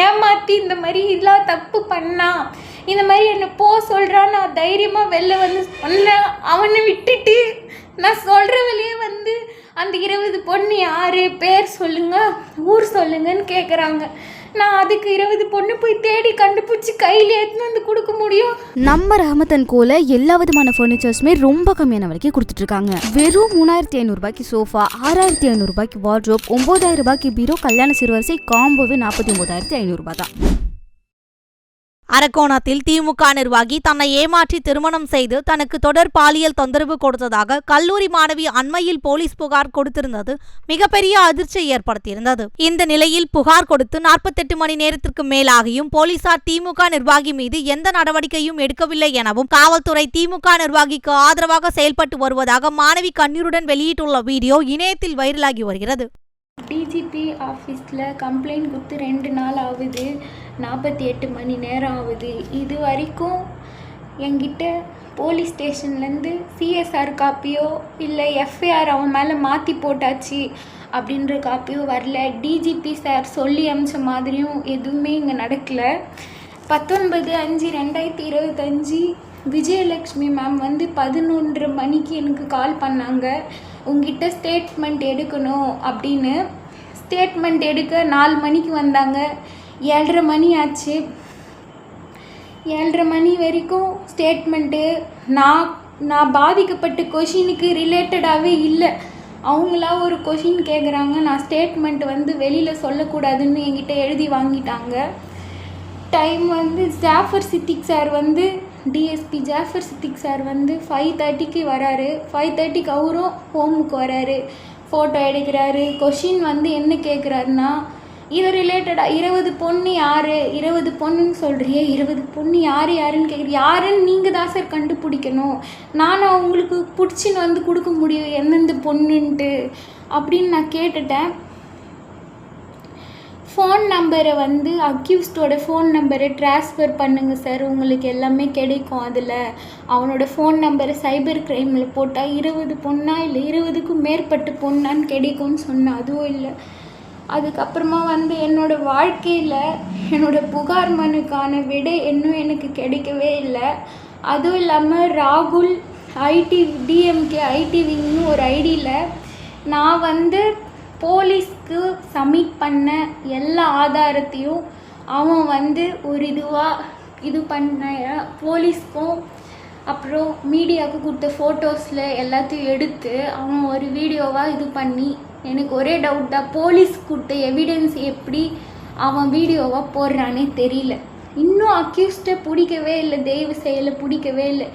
ஏமாற்றி இந்த மாதிரி இதெல்லாம் தப்பு பண்ணா இந்த மாதிரி என்னை போ சொல்கிறான் நான் தைரியமாக வெளில வந்து சொன்னேன் அவனை விட்டுட்டு நான் சொல்கிற வழியே வந்து அந்த இருபது பொண்ணு யார்? பேர் சொல்லுங்க ஊர் சொல்லுங்கன்னு கேட்குறாங்க நான் அதுக்கு இருபது பொண்ணு போய் தேடி கண்டுபிடிச்சி கையில் எடுத்துன்னு வந்து கொடுக்க முடியும்? நம்ம ரஹமத்தன் கோல எல்லா விதமான ஃபர்னிச்சர்ஸுமே ரொம்ப கம்மியான விலைக்கு கொடுத்துட்டு இருக்காங்க. வெறும் மூணாயிரத்தி ஐநூறுபாய்க்கு சோஃபா ஆறாயிரத்தி ஐநூறுரூபாய்க்கு வார்ட்ரோப் ஒன்பதாயிரம் ரூபாய்க்கு பீரோ கல்யாண சிறுவரிசை காம்போவே நாற்பத்தி ஒன்பதாயிரத்தி ஐநூறுபா தான். அரக்கோணத்தில் திமுக நிர்வாகி தன்னை ஏமாற்றி திருமணம் செய்து தனக்கு தொடர் பாலியல் தொந்தரவு கொடுத்ததாக கல்லூரி மாணவி அண்மையில் போலீஸ் புகார் கொடுத்திருந்தது மிகப்பெரிய அதிர்ச்சியை ஏற்படுத்தியிருந்தது. இந்த நிலையில் புகார் கொடுத்து நாற்பத்தெட்டு மணி நேரத்திற்கு மேலாகியும் போலீசார் திமுக நிர்வாகி மீது எந்த நடவடிக்கையும் எடுக்கவில்லை எனவும் காவல்துறை திமுக நிர்வாகிக்கு ஆதரவாக செயல்பட்டு வருவதாக மாணவி கண்ணீருடன் வெளியிட்டுள்ள வீடியோ இணையத்தில் வைரலாகி வருகிறது. டிஜிபி ஆஃபீஸில் கம்ப்ளைண்ட் கொடுத்து ரெண்டு நாள் ஆகுது. நாற்பத்தி எட்டு மணி நேரம் ஆகுது. இது வரைக்கும் என்கிட்ட போலீஸ் ஸ்டேஷன்லேருந்து சிஎஸ்ஆர் காப்பியோ இல்லை எஃப்ஐஆர் அவன் மேலே மாற்றி போட்டாச்சு அப்படின்ற காப்பியோ வரல. டிஜிபி சார் சொல்லி அமிச்ச மாதிரியும் எதுவுமே இங்கே நடக்கல. பத்தொன்பது அஞ்சு ரெண்டாயிரத்தி இருபத்தஞ்சி விஜயலக்ஷ்மி மேம் வந்து பதினொன்று மணிக்கு எனக்கு கால் பண்ணாங்க. உங்ககிட்ட ஸ்டேட்மெண்ட் எடுக்கணும் அப்படின்னு. ஸ்டேட்மெண்ட் எடுக்க நாலு மணிக்கு வந்தாங்க. ஏழரை மணி ஆச்சு. ஏழரை மணி வரைக்கும் ஸ்டேட்மெண்ட்டு நான் நான் பாதிக்கப்பட்ட கொஷினுக்கு ரிலேட்டடாகவே இல்லை. அவங்களா ஒரு கொஷின் கேட்குறாங்க நான் ஸ்டேட்மெண்ட் வந்து வெளியில் சொல்லக்கூடாதுன்னு என்கிட்ட எழுதி வாங்கிட்டாங்க. டைம் வந்து ஜாஃபர் சித்திக் சார் வந்து டிஎஸ்பி ஜாஃபர் சித்திக் சார் வந்து ஃபைவ் தேர்ட்டிக்கு வராரு. ஃபைவ் தேர்ட்டிக்கு அவரும் ஹோமுக்கு வராரு. ஃபோட்டோ எடுக்கிறாரு. கொஷின் வந்து என்ன கேட்குறாருன்னா இது ரிலேட்டடாக இருபது பொண்ணு யார்? இருபது பொண்ணுன்னு சொல்கிறியே இருபது பொண்ணு யார் யாருன்னு கேட்குறீ யாருன்னு நீங்கள் தான் சார் கண்டுபிடிக்கணும். நானும் அவங்களுக்கு பிடிச்சின்னு வந்து கொடுக்க முடியும் எந்தெந்த பொண்ணுன்ட்டு அப்படின்னு நான் கேட்டுட்டேன். ஃபோன் நம்பரை வந்து அக்யூஸ்டோட ஃபோன் நம்பரை ட்ரான்ஸ்ஃபர் பண்ணுங்க சார் உங்களுக்கு எல்லாமே கிடைக்கும் அதில். அவனோட ஃபோன் நம்பரை சைபர் க்ரைமில் போட்டால் இருபது பொண்ணா இல்லை இருபதுக்கும் மேற்பட்ட பொண்ணான்னு கிடைக்கும்னு சொன்னேன் அதுவும் இல்லை. அதுக்கப்புறமா வந்து என்னோடய வாழ்க்கையில் என்னோட புகார் மனுக்கான விடை இன்னும் எனக்கு கிடைக்கவே இல்லை. அதுவும் இல்லாமல் ராகுல் ஐடி டிஎம்கே ஐடி விங்னு ஒரு ஐடியில் நான் வந்து போலீஸ்க்கு சப்மிட் பண்ண எல்லா ஆதாரத்தையும் அவன் வந்து ஒரு இதுவாக இது பண்ண போலீஸ்க்கும் அப்புறம் மீடியாவுக்கு கொடுத்த ஃபோட்டோஸில் எல்லாத்தையும் எடுத்து அவன் ஒரு வீடியோவாக இது பண்ணி எனக்கு ஒரே டவுட் தான் போலீஸ் கொடுத்த எவிடன்ஸ் எப்படி அவன் வீடியோவாக போடுறானே தெரியல. இன்னும் அக்யூஸ்டை பிடிக்கவே இல்லை தெய்வ செயலை பிடிக்கவே இல்லை.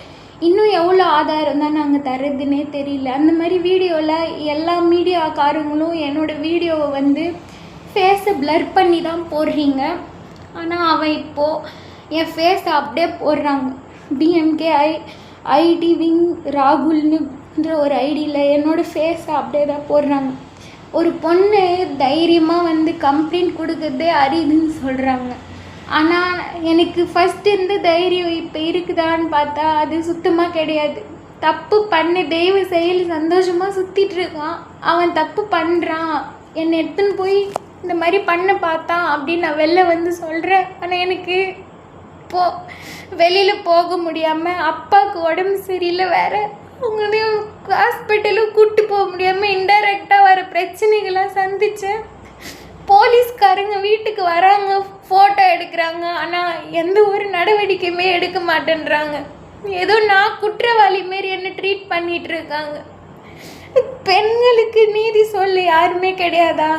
இன்னும் எவ்வளோ ஆதாரம் தான் நாங்கள் தர்றதுன்னே தெரியல. அந்த மாதிரி வீடியோவில் எல்லா மீடியாக்காரங்களும் என்னோடய வீடியோவை வந்து ஃபேஸை ப்ளர் பண்ணி தான் போடுறீங்க. ஆனால் அவன் இப்போது என் ஃபேஸை அப்படியே போடுறாங்க. டிஎம்கே ஐ ஐடி விங் ராகுல்னுன்ற ஒரு ஐடியில் என்னோடய ஃபேஸை அப்படியே தான் போடுறாங்க. ஒரு பொண்ணு தைரியமாக வந்து கம்ப்ளைண்ட் கொடுக்கறதே அரிதுன்னு சொல்கிறாங்க ஆனால் எனக்கு ஃபஸ்ட் இருந்த தைரியம் இப்போ இருக்குதான்னு பார்த்தா அது சுத்தமாக கிடையாது. தப்பு பண்ண தெய்வ செயல் சந்தோஷமாக சுற்றிட்டு இருக்கான். அவன் தப்பு பண்ணுறான் என்னை எடுத்துன்னு போய் இந்த மாதிரி பண்ண பார்த்தான் அப்படின்னு நான் வெளில வந்து சொல்கிறேன் ஆனால் எனக்கு போ வெளியில் போக முடியாமல் அப்பாவுக்கு உடம்பு சரியில்லை வேறு. அவங்களையும் ஹாஸ்பிட்டலும் கூப்பிட்டு போக முடியாமல் இன்டைரக்டாக வர பிரச்சனைகளாக சந்தித்தேன் போலீஸ்காரங்க வீட்டுக்கு வராங்க. ஃபோட்டோ எடுக்கிறாங்க. ஆனால் எந்த ஒரு நடவடிக்கையுமே எடுக்க மாட்டேன்றாங்க. ஏதோ நான் குற்றவாளி மாரி என்ன ட்ரீட் பண்ணிட்டு இருக்காங்க. பெண்களுக்கு நீதி சொல்ல யாருமே கிடையாதா?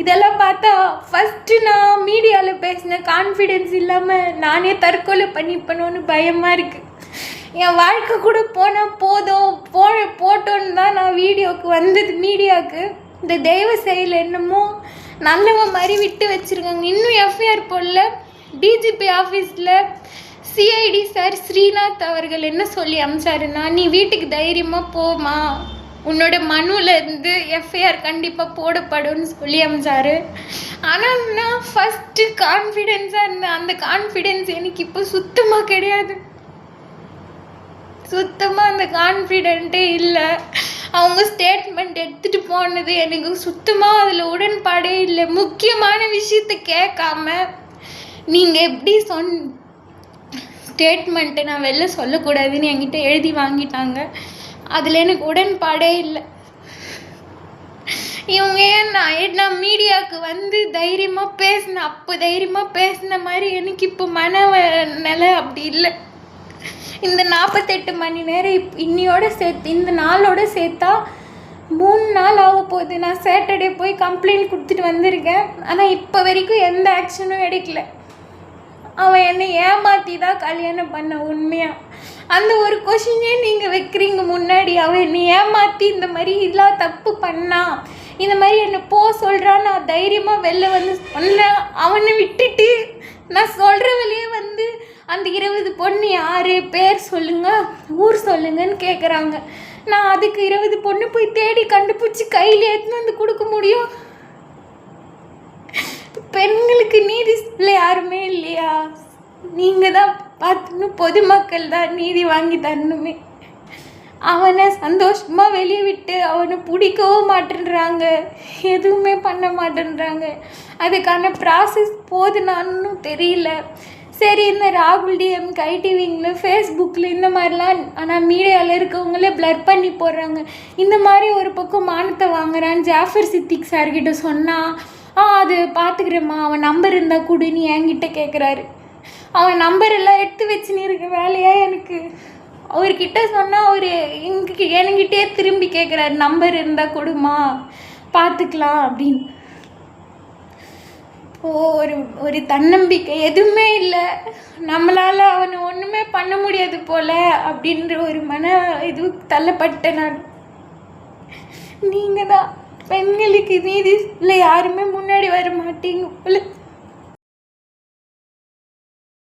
இதெல்லாம் பார்த்தா ஃபஸ்ட்டு நான் மீடியாவில் பேசின கான்ஃபிடென்ஸ் இல்லாமல் நானே தற்கொலை பண்ணிப்பணும்னு பயமாக இருக்குது என் வாழ்க்கை கூட போனால் போதும். போ போட்டோன்னு தான் நான் வீடியோவுக்கு வந்தது மீடியாவுக்கு இந்த தெய்வ செயல் என்னமோ நல்லவன் மாதிரி விட்டு வச்சுருக்காங்க. இன்னும் எஃப்ஐஆர் போடல. டிஜிபி ஆஃபீஸில் சிஐடி சார் ஸ்ரீநாத் அவர்கள் என்ன சொல்லி அமிச்சாருன்னா நீ வீட்டுக்கு தைரியமாக போமா உன்னோட மனுவில் இருந்து எஃப்ஐஆர் கண்டிப்பாக போடப்படும்னு சொல்லி அமிச்சாரு. ஆனால் நான் ஃபஸ்ட்டு கான்ஃபிடென்ஸாக இருந்தேன் அந்த கான்ஃபிடென்ஸ் எனக்கு இப்போ சுத்தமாக கிடையாது. சுத்தமாக அந்த கான்ஃபிடென்ட்டே இல்லை. அவங்க ஸ்டேட்மெண்ட் எடுத்துகிட்டு போனது எனக்கு சுத்தமாக அதில் உடன்பாடே இல்லை. முக்கியமான விஷயத்த கேட்காம நீங்கள் எப்படி சொன் ஸ்டேட்மெண்ட்டு நான் வெளில சொல்லக்கூடாதுன்னு என்கிட்ட எழுதி வாங்கிட்டாங்க. அதில் எனக்கு உடன்பாடே இல்லை. இவங்க ஏன் நான் நான் மீடியாவுக்கு வந்து தைரியமாக பேசினேன் அப்போ தைரியமாக பேசின மாதிரி எனக்கு இப்போ மன நிலை அப்படி இல்லை. இந்த நாற்பத்தெட்டு மணி நேரம் இப் இன்னியோட சேர்த்து இந்த நாளோட சேர்த்தா மூணு நாள் ஆக போகுது. நான் சாட்டர்டே போய் கம்ப்ளைண்ட் கொடுத்துட்டு வந்திருக்கேன். ஆனால் இப்போ வரைக்கும் எந்த ஆக்ஷனும் எடுக்கல. அவன் என்னை ஏமாற்றி தான் கல்யாணம் பண்ண உண்மையாக அந்த ஒரு கொஷினே நீங்கள் வைக்கிறீங்க முன்னாடி? அவன் என்னை ஏமாற்றி இந்த மாதிரி இதெல்லாம் தப்பு பண்ணா. இந்த மாதிரி என்னை போ சொல்கிறான் நான் தைரியமாக வெளில வந்து சொன்னேன். அவனை விட்டுட்டு நான் சொல்கிற வழியே வந்து அந்த இருபது பொண்ணு யார்? பேர் சொல்லுங்கள் ஊர் சொல்லுங்கன்னு கேட்குறாங்க நான் அதுக்கு இருபது பொண்ணு போய் தேடி கண்டுபிடிச்சி கையில் எடுத்துன்னு வந்து கொடுக்க முடியும்? பெண்களுக்கு நீதி சொல்ல யாருமே இல்லையா? நீங்கள் தான் பார்த்துன்னு பொதுமக்கள் தான் நீதி வாங்கி தரணுமே. அவனை சந்தோஷமாக வெளியே விட்டு அவனை பிடிக்கவும் மாட்டேன்றாங்க. எதுவுமே பண்ண மாட்டேன்றாங்க. அதுக்கான ப்ராசஸ் போதுனான்னு தெரியல. சரி இந்த ராகுல் டிஎம் கைடிவிங்கில் ஃபேஸ்புக்கில் இந்த மாதிரிலாம் ஆனால் மீடியாவில் இருக்கவங்களே ப்ளர் பண்ணி போடுறாங்க. இந்த மாதிரி ஒரு பக்கம் மானத்தை வாங்குறான் ஜாஃபர் சித்திக் சார்கிட்ட சொன்னால் ஆ அது பார்த்துக்கிறேம்மா அவன் நம்பர் இருந்தால் கொடு நீ என்கிட்ட கேட்குறாரு அவன் நம்பர் எல்லாம் எடுத்து வச்சுன்னு இருக்க வேலையா எனக்கு? அவர்கிட்ட சொன்னால் அவர் எங்க என்கிட்டயே திரும்பி கேட்குறாரு நம்பர் இருந்தால் கொடுமா பார்த்துக்கலாம் அப்படின்னு. ஓ ஒரு ஒரு தன்னம்பிக்கை எதுவுமே இல்லை. நம்மளால் அவனை ஒன்றுமே பண்ண முடியாது போல அப்படின்ற ஒரு மன இது தள்ளப்பட்ட நான். நீங்கள் தான் பெண்களுக்கு நீதி இல்லை யாருமே முன்னாடி வர மாட்டீங்க போல.